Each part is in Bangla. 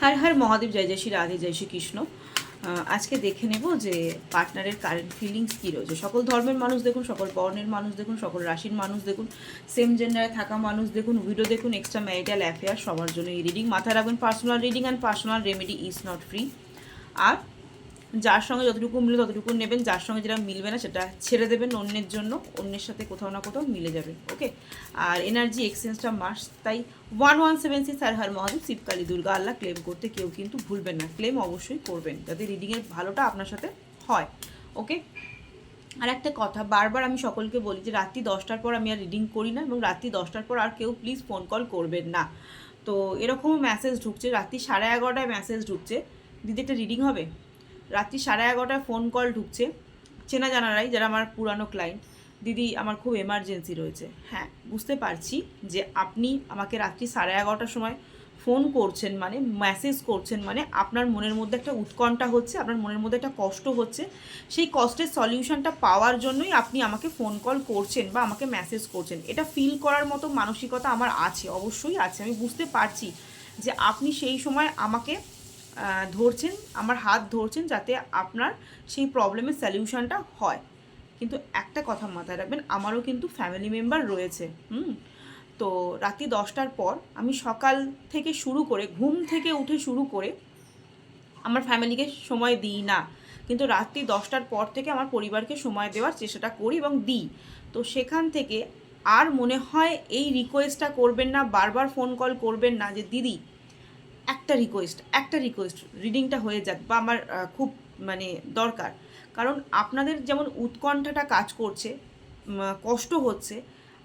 হর হর মহাদেব, জয় জয় শ্রী রাধে, জয় শ্রী কৃষ্ণ। আজকে দেখে নেব যে পার্টনারের কারেন্ট ফিলিংস কী রয়েছে। সকল ধর্মের মানুষ দেখুন, সকল বর্ণের মানুষ দেখুন, সকল রাশির মানুষ দেখুন সেম জেন্ডারে থাকা মানুষ দেখুন ভিডিও দেখুন এক্সট্রা ম্যারিটাল অ্যাফেয়ার সবার জন্য এই রিডিং মাথায় রাখবেন personal reading and personal remedy is not free আর যার সঙ্গে যতটুকু মিলে ততটুকু নেবেন, যার সঙ্গে যেটা মিলবে না সেটা ছেড়ে দেবেন অন্যের জন্য, অন্যের সাথে কোথাও না কোথাও মিলে যাবে ওকে আর এনার্জি এক্সচেঞ্জটা মাস তাই ওয়ান ওয়ান সেভেন সিক্স আর হার মহাদেব, শিবকালী দুর্গা, আল্লাহ ক্লেম করতে কেউ কিন্তু ভুলবেন না ক্লেম অবশ্যই করবেন, যাতে রিডিংয়ের ভালোটা আপনার সাথে হয় ওকে আর একটা কথা, বারবার আমি সকলকে বলি যে রাত্রি দশটার পর আমি আর রিডিং করি না এবং রাত্রি দশটার পর আর কেউ প্লিজ ফোন কল করবেন না। তো এরকমও মেসেজ ঢুকছে, রাত্রি সাড়ে এগারোটায় মেসেজ ঢুকছে, দিদি, একটা রিডিং হবে? রাত্রি সাড়ে এগারোটায় ফোন কল ঢুকছে। চেনা জানারাই যারা আমার পুরানো ক্লায়েন্ট দিদি, আমার খুব এমার্জেন্সি রয়েছে। হ্যাঁ বুঝতে পারছি যে আপনি আমাকে রাত্রি সাড়ে এগারোটার সময় ফোন করছেন মানে মেসেজ করছেন মানে আপনার মনের মধ্যে একটা উৎকণ্ঠা হচ্ছে, আপনার মনের মধ্যে একটা কষ্ট হচ্ছে। সেই কষ্টের সলিউশনটা পাওয়ার জন্যই আপনি আমাকে ফোন কল করছেন বা আমাকে মেসেজ করছেন। এটা ফিল করার মতো মানসিকতা আমার আছে, অবশ্যই আছে। আমি বুঝতে পারছি যে আপনি সেই সময় আমাকে ধরছেন, আমার হাত ধরছেন যাতে আপনার সেই প্রবলেমের সলিউশনটা হয়। কিন্তু একটা কথা মাথায় রাখবেন, আমারও কিন্তু ফ্যামিলি মেম্বার রয়েছে, হুম? তো রাত্রি দশটার পর আমি সকাল থেকে শুরু করে, ঘুম থেকে উঠে শুরু করে আমার ফ্যামিলিকে সময় দিই না। কিন্তু রাত্রি দশটার পর থেকে আমার পরিবারকে সময় দেওয়ার চেষ্টাটা করি এবং দিই। তো সেখান থেকে আর মনে হয় এই রিকোয়েস্টটা করবেন না, বারবার ফোন কল করবেন না যে, দিদি একটা রিকোয়েস্ট একটা রিকোয়েস্ট রিডিংটা হয়ে যাক বা আমার খুব মানে দরকার। কারণ আপনাদের যেমন উৎকণ্ঠাটা কাজ করছে কষ্ট হচ্ছে,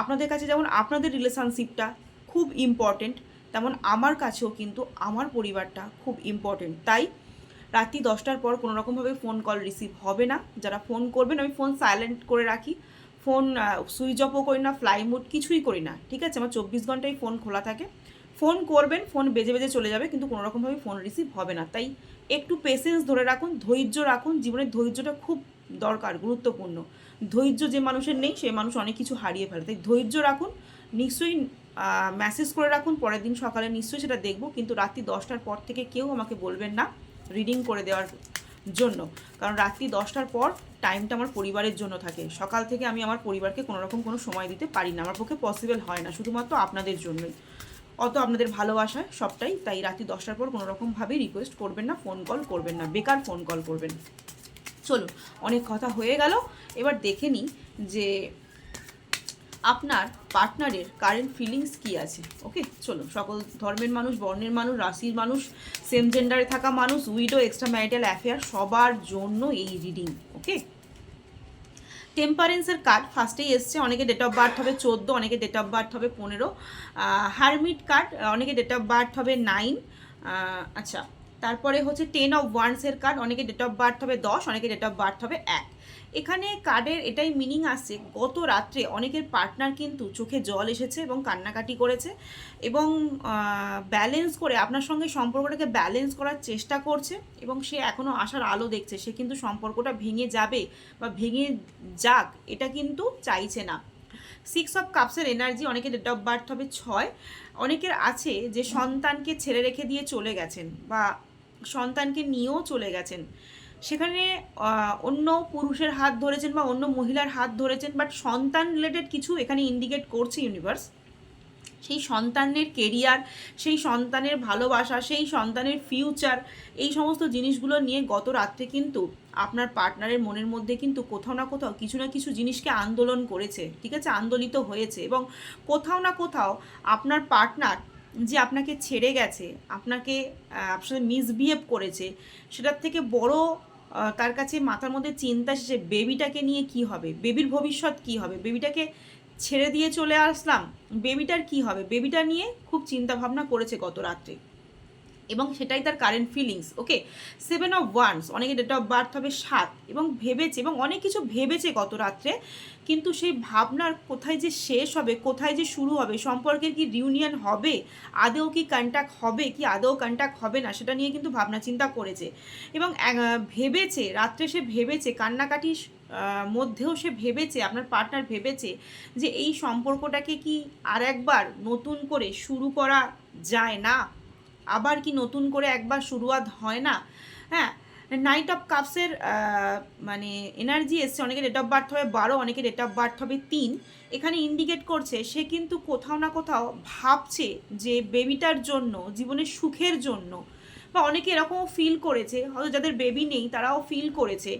আপনাদের কাছে যেমন আপনাদের রিলেশনশিপটা খুব ইম্পর্টেন্ট তেমন আমার কাছেও কিন্তু আমার পরিবারটা খুব ইম্পর্টেন্ট তাই রাত্রি দশটার পর কোনো রকমভাবে ফোন কল রিসিভ হবে না। যারা ফোন করবেন, আমি ফোন সাইলেন্ট করে রাখি। ফোন সুইচ অফও করি না ফ্লাই মুড কিছুই করি না, ঠিক আছে? আমার চব্বিশ ঘন্টায় ফোন খোলা থাকে। ফোন করবেন, ফোন বেজে বেজে চলে যাবে, কিন্তু কোনো রকমভাবে ফোন রিসিভ হবে না। তাই একটু পেশেন্স ধরে রাখুন, ধৈর্য রাখুন। জীবনের ধৈর্যটা খুব দরকার, গুরুত্বপূর্ণ। ধৈর্য যে মানুষের নেই, সে মানুষ অনেক কিছু হারিয়ে ফেলে। তাই ধৈর্য রাখুন, নিশ্চয়ই মেসেজ করে রাখুন, পরের দিন সকালে নিশ্চয়ই সেটা দেখব, কিন্তু রাত্রি দশটার পর থেকে কেউ আমাকে বলবেন না রিডিং করে দেওয়ার জন্য। কারণ রাত্রি দশটার পর টাইমটা আমার পরিবারের জন্য থাকে। সকাল থেকে আমি আমার পরিবারকে কোনোরকম কোনো সময় দিতে পারি না। আমার পক্ষে পসিবল হয় না, শুধুমাত্র আপনাদের জন্যই। অত আপনাদের ভালোবাসায় সবটাই, তাই রাত্রি দশটার পর কোনো রকমভাবেই রিকোয়েস্ট করবেন না ফোন কল করবেন না, বেকার ফোন কল করবেন। চলুন, অনেক কথা হয়ে গেল। এবার দেখে নিই যে আপনার পার্টনারের কারেন্ট ফিলিংস কি আছে ওকে চলো সকল ধর্মের মানুষ, বর্ণের মানুষ, রাশির মানুষ সেম জেন্ডারে থাকা মানুষ উইডো এক্সট্রা ম্যারিটাল অ্যাফেয়ার সবার জন্য এই রিডিং ওকে টেম্পারেন্সের কার্ড ফার্স্টেই এসছে, অনেকে ডেট অফ বার্থ হবে চোদ্দ, অনেকে ডেট অফ বার্থ হবে পনেরো। হারমিট কার্ড অনেকে ডেট অফ বার্থ হবে নাইন আচ্ছা তারপরে হচ্ছে টেন অফ ওয়ান্সের কার্ড অনেকে ডেট অফ বার্থ হবে দশ, অনেকে ডেট অফ বার্থ হবে এক। এখানে কার্ডের এটাই মিনিং আসছে গত রাত্রে অনেকের পার্টনার কিন্তু চোখে জল এসেছে এবং কান্নাকাটি করেছে এবং ব্যালেন্স করে আপনার সঙ্গে সম্পর্কটাকে ব্যালেন্স করার চেষ্টা করছে এবং সে এখনও আসার আলো দেখছে, সে কিন্তু সম্পর্কটা ভেঙে যাবে বা ভেঙে যাক, এটা কিন্তু চাইছে না। সিক্স অফ কাপসের এনার্জি অনেকের ডেট অফ বার্থ হবে ছয়। অনেকের আছে যে সন্তানকে ছেড়ে রেখে দিয়ে চলে গেছেন বা সন্তানকে নিয়েও চলে গেছেন। সেখানে অন্য পুরুষের হাত ধরেছেন বা অন্য মহিলার হাত ধরেছেন বাট সন্তান রিলেটেড কিছু এখানে ইন্ডিকেট করছে ইউনিভার্স সেই সন্তানের কেরিয়ার সেই সন্তানের ভালোবাসা, সেই সন্তানের ফিউচার এই সমস্ত জিনিসগুলো নিয়ে গত রাত্রে কিন্তু আপনার পার্টনারের মনের মধ্যে কিন্তু কোথাও না কোথাও কিছু না কিছু জিনিসকে আন্দোলন করেছে, ঠিক আছে? আন্দোলিত হয়েছে এবং কোথাও না কোথাও আপনার পার্টনার যে আপনাকে ছেড়ে গেছে, আপনাকে আপনার মিসবিহেভ করেছে, সেটার থেকে বড় তার কাছে মাথার মধ্যে চিন্তা এসেছে বেবিটাকে নিয়ে কি হবে? বেবির ভবিষ্যৎ কি হবে? বেবিটাকে ছেড়ে দিয়ে চলে আসলাম বেবিটার কি হবে? বেবিটা নিয়ে খুব চিন্তা ভাবনা করেছে গত রাত্রে। এবং সেটাই তার current feelings okay seven of wands অনেকে ডেট অফ বার্থ হবে সাত, এবং ভেবেছে, এবং অনেক কিছু ভেবেছে গত রাত্রে, কিন্তু সেই ভাবনার কোথায় যে শেষ হবে, কোথায় যে শুরু হবে, সম্পর্কের কি রিউনিয়ন হবে আদেও কি কন্ট্যাক্ট হবে, কি আদেও কন্ট্যাক্ট হবে না, সেটা নিয়ে কিন্তু ভাবনা চিন্তা করেছে। এবং ভেবেছে, রাত্রে সে ভেবেছে কান্নাকাটি মধ্যেও সে ভেবেছে, আপনার পার্টনার ভেবেছে, যে এই সম্পর্কটাকে কি আর একবার নতুন করে শুরু করা যায় না? আবার কি নতুন করে একবার শুরুয়াত হয় না? হ্যাঁ নাইট অফ কাপসের মানে এনার্জি এসছে, অনেকে ডেট অফ বার্থ হবে বারো, অনেকে ডেট অফ বার্থ হবে তিন। এখানে ইন্ডিকেট করছে, সে কিন্তু কোথাও না কোথাও ভাবছে যে বেবিটার জন্য, জীবনের সুখের জন্য, বা অনেকে এরকমও ফিল করেছে, হয়তো যাদের বেবি নেই তারাও ফিল করেছে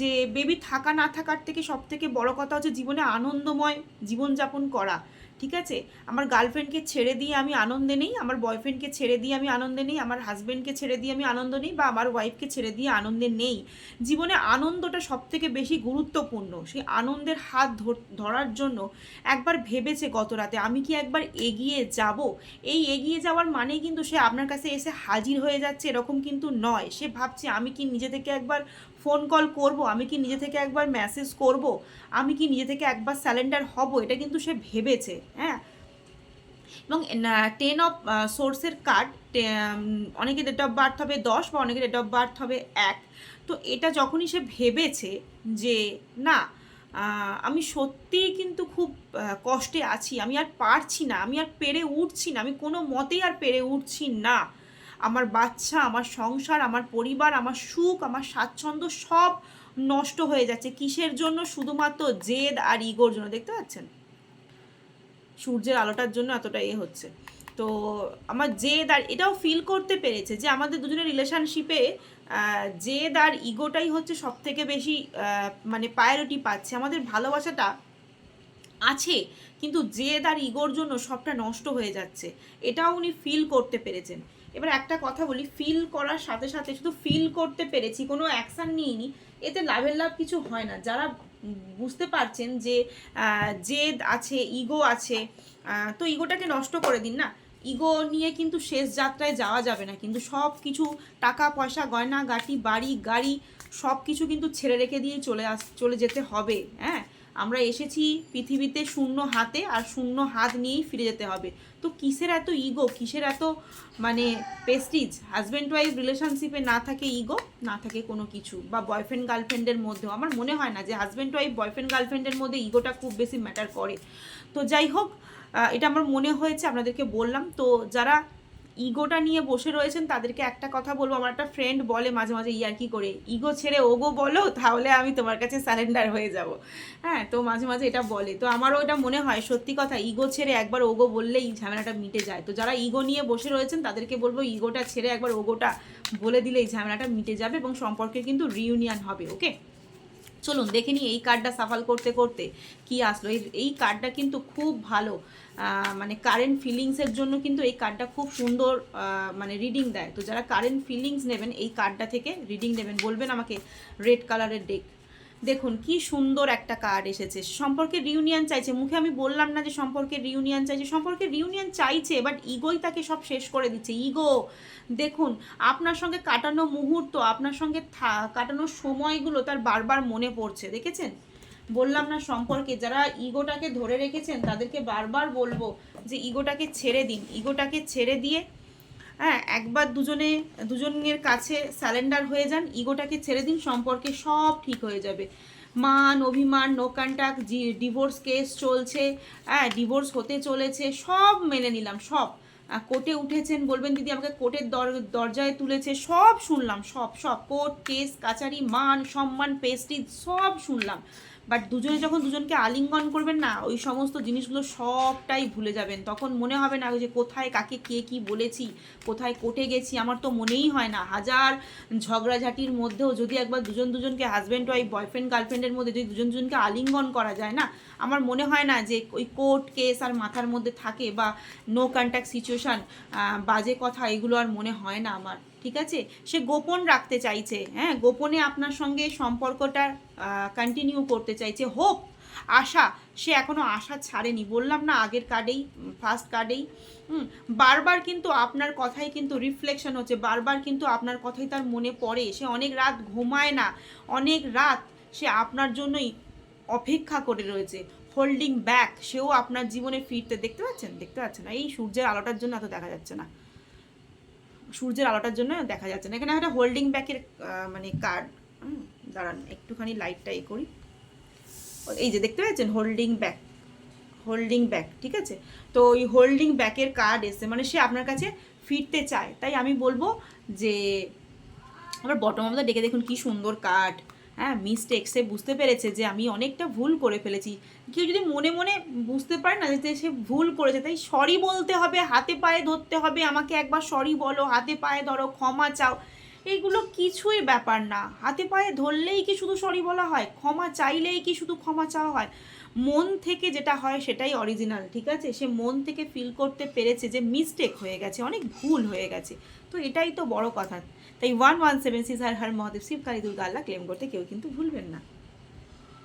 যে বেবি থাকা না থাকার থেকে সব থেকে বড় কথা হচ্ছে জীবনে আনন্দময় জীবনযাপন করা। ঠিক আছে? আমার গার্লফ্রেন্ডকে ছেড়ে দিয়ে আমি আনন্দে নেই, আমার বয়ফ্রেন্ডকে ছেড়ে দিয়ে আমি আনন্দে নেই, আমার হাজব্যান্ডকে ছেড়ে দিয়ে আমি আনন্দ নেই বা আমার ওয়াইফকে ছেড়ে দিয়ে আনন্দে নেই। জীবনে আনন্দটা সব থেকে বেশি গুরুত্বপূর্ণ। সেই আনন্দের হাত ধর- ধরার জন্য একবার ভেবেছে গত রাতে, আমি কি একবার এগিয়ে যাব? এই এগিয়ে যাওয়ার মানে কিন্তু সে আপনার কাছে এসে হাজির হয়ে যাচ্ছে, এরকম কিন্তু নয়। সে ভাবছে, আমি কি নিজে থেকে একবার ফোন কল করব, আমি কি নিজে থেকে একবার মেসেজ করব, আমি কি নিজে থেকে একবার স্যালেন্ডার হব, এটা কিন্তু সে ভেবেছে হ্যাঁ? এবং টেন অফ সোর্সের কার্ড অনেকে ডেট অফ বার্থ হবে দশ বা অনেকে ডেট অফ বার্থ হবে এক। তো এটা যখনই সে ভেবেছে যে, না আমি সত্যিই কিন্তু খুব কষ্টে আছি, আমি আর পারছি না, আমি আর পেরে উঠছি না, আমি কোনো মতেই আর পেরে উঠছি না আমার বাচ্চা, আমার সংসার, আমার পরিবার, আমার সুখ, আমার স্বাচ্ছন্দ্য সব নষ্ট হয়ে যাচ্ছে। কিসের জন্য? শুধুমাত্র জেদ আর ইগোর জন্য, দেখতে পাচ্ছেন? সূর্যের আলোটার জন্য এতটা এ হচ্ছে। তো আমার জেদ আর এটাও ফিল করতে পেরেছে যে আমাদের দুজনের রিলেশনশিপে জেদ আর ইগোটাই হচ্ছে সব থেকে বেশি মানে প্রায়োরিটি পাচ্ছে। আমাদের ভালোবাসাটা আছে, কিন্তু জেদ আর ইগোর জন্য সবটা নষ্ট হয়ে যাচ্ছে। এটাও উনি ফিল করতে পেরেছেন। এবার একটা কথা বলি ফিল করার সাথে সাথে শুধু ফিল করতে পেরেছি, কোনো অ্যাকশান নিইনি, এতে লাভের লাভ কিছু হয় না। যারা বুঝতে পারছেন যে জেদ আছে ইগো আছে তো ইগোটাকে নষ্ট করে দিন না। ইগো নিয়ে কিন্তু শেষ যাত্রায় যাওয়া যাবে না, কিন্তু সব কিছু টাকা, পয়সা, গয়না, গাটি, বাড়ি, গাড়ি, সব কিছু কিন্তু ছেড়ে রেখে দিয়ে চলে আস, চলে যেতে হবে হ্যাঁ? আমরা এসেছি পৃথিবীতে শূন্য হাতে আর শূন্য হাত নিয়েই ফিরে যেতে হবে। তো কিসের এত ইগো কিসের এত মানে পেস্টিজ হাজব্যান্ড ওয়াইফ রিলেশনশিপে না থাকে ইগো না থাকে কোনো কিছু। বা বয়ফ্রেন্ড গার্লফ্রেন্ডের মধ্যেও। আমার মনে হয় না যে হাজব্যান্ড ওয়াইফ বয়ফ্রেন্ড গার্লফ্রেন্ডের মধ্যে ইগোটা খুব বেশি ম্যাটার করে। তো যাই হোক এটা আমার মনে হয়েছে, আপনাদেরকে বললাম। তো যারা ইগোটা নিয়ে বসে রয়েছেন, তাদেরকে একটা কথা বলব, আমার একটা ফ্রেন্ড বলে মাঝে মাঝে ইয়ার্কি করে? ইগো ছেড়ে ওগো বলো, তাহলে আমি তোমার কাছে সারেন্ডার হয়ে যাব। হ্যাঁ তো মাঝে মাঝে এটা বলে। তো আমারও এটা মনে হয়, সত্যি কথা ইগো ছেড়ে একবার ওগো বললেই ঝামেলাটা মিটে যায়। তো যারা ইগো নিয়ে বসে রয়েছেন, তাদেরকে বলব ইগোটা ছেড়ে একবার ওগোটা বলে দিলে এই ঝামেলাটা মিটে যাবে এবং সম্পর্কে কিন্তু রিউনিয়ন হবে ওকে চলুন দেখে নিই এই কার্ডটা সাফাল করতে করতে কি আসলো। এই কার্ডটা কিন্তু খুব ভালো। মানে কারেন্ট ফিলিংসের জন্য কিন্তু এই কার্ডটা খুব সুন্দর মানে রিডিং দেয়। তো যারা কারেন্ট ফিলিংস নেবেন, এই কার্ডটা থেকে রিডিং নেবেন বলবেন আমাকে রেড কালারের ডেক দেখুন, কি সুন্দর একটা কার্ড এসেছে। সম্পর্কে রিউনিয়ন চাইছে। মুখে আমি বললাম না যে সম্পর্কে রিউনিয়ন চাইছে। সম্পর্কে রিউনিয়ন চাইছে বাট ইগোই তাকে সব শেষ করে দিচ্ছে। ইগো দেখুন, আপনার সঙ্গে কাটানো মুহূর্ত, আপনার সঙ্গে কাটানো সময়গুলো তার বারবার মনে পড়ছে, দেখেছেন? বললাম না সম্পর্কে, যারা ইগোটাকে ধরে রেখেছেন, তাদেরকে বারবার বলব যে ইগোটাকে ছেড়ে দিন। ইগোটাকে ছেড়ে দিয়ে হ্যাঁ একবার দুজনে, দুজনের কাছে স্যালেন্ডার হয়ে যান, ইগোটাকে ছেড়ে দিন, সম্পর্কে সব ঠিক হয়ে যাবে। মান, অভিমান নো কন্ট্যাক্ট ডিভোর্স কেস চলছে হ্যাঁ ডিভোর্স হতে চলেছে, সব মেনে নিলাম, সব। কোর্টে উঠেছেন, বলবেন, দিদি, আমাকে কোর্টের দর, দরজায় তুলেছে। সব শুনলাম, সব সব। কোর্ট কেস কাচারি, মান, সম্মান পেস্টিজ সব শুনলাম। বাট দুজনে যখন দুজনকে আলিঙ্গন করবেন না, ওই সমস্ত জিনিসগুলো সবটাই ভুলে যাবেন। তখন মনে হবে না যে কোথায় কাকে কে কি বলেছি, কোথায় কোর্টে গেছি, আমার তো মনেই হয় না। হাজার ঝগড়াঝাটির মধ্যেও যদি একবার দুজন দুজনকে হাজব্যান্ড ওয়াইফ বয়ফ্রেন্ড গার্লফ্রেন্ডের মধ্যে যদি দুজন দুজনকে আলিঙ্গন করা যায় না, আমার মনে হয় না যে ওই কোর্ট কেস আর মাথার মধ্যে থাকে বা নো কন্ট্যাক্ট সিচুয়েশান বাজে কথা এগুলো আর মনে হয় না আমার। ঠিক আছে? সে গোপন রাখতে চাইছে হ্যাঁ? গোপনে আপনার সঙ্গে সম্পর্কটা কন্টিনিউ করতে চাইছে। হোপ আশা, সে এখনও আশা ছাড়েনি। বললাম না আগের কার্ডেই ফার্স্ট কার্ডেই বারবার কিন্তু আপনার কথাই কিন্তু রিফ্লেকশন হচ্ছে। বারবার কিন্তু আপনার কথাই তার মনে পড়ে। সে অনেক রাত ঘুমায় না। অনেক রাত সে আপনার জন্যই অপেক্ষা করে রয়েছে। হোল্ডিং ব্যাক সেও আপনার জীবনে ফিরতে দেখতে পাচ্ছেন? দেখতে পাচ্ছেন? এই সূর্যের আলোটার জন্য এত দেখা যাচ্ছে না। সূর্যের আলোটার জন্য দেখা যাচ্ছে না। এখানে একটা হোল্ডিং ব্যাকের মানে কার্ড দাঁড়ান, একটুখানি লাইটটা এ করি। এই যে দেখতে পাচ্ছেন হোল্ডিং ব্যাক হোল্ডিং ব্যাক ঠিক আছে? তো ওই হোল্ডিং ব্যাকের কার্ড এসে মানে সে আপনার কাছে ফিরতে চায়। তাই আমি বলব যে, আমার বটম অফ ডেকে দেখুন কি সুন্দর কাট হ্যাঁ মিস্টেক সে বুঝতে পেরেছে যে আমি অনেকটা ভুল করে ফেলেছি। কেউ যদি মনে মনে বুঝতে পারে না যে সে ভুল করেছে, তাই সরি বলতে হবে, হাতে পায়ে ধরতে হবে, আমাকে একবার সরি বলো, হাতে পায়ে ধরো, ক্ষমা চাও এইগুলো কিছুই ব্যাপার না। হাতে পায়ে ধরলেই কি শুধু সরি বলা হয়? ক্ষমা চাইলেই কি শুধু ক্ষমা চাওয়া হয়? মন থেকে যেটা হয় সেটাই অরিজিনাল ঠিক আছে? সে মন থেকে ফিল করতে পেরেছে যে মিস্টেক হয়ে গেছে, অনেক ভুল হয়ে গেছে। তো এটাই তো বড় কথা। তাই ওয়ান ওয়ান সেভেন সিক্স আর হর মহাদেব শিবকালী দুর্গা আল্লাহ ক্লেম করতে কেউ কিন্তু ভুলবেন না।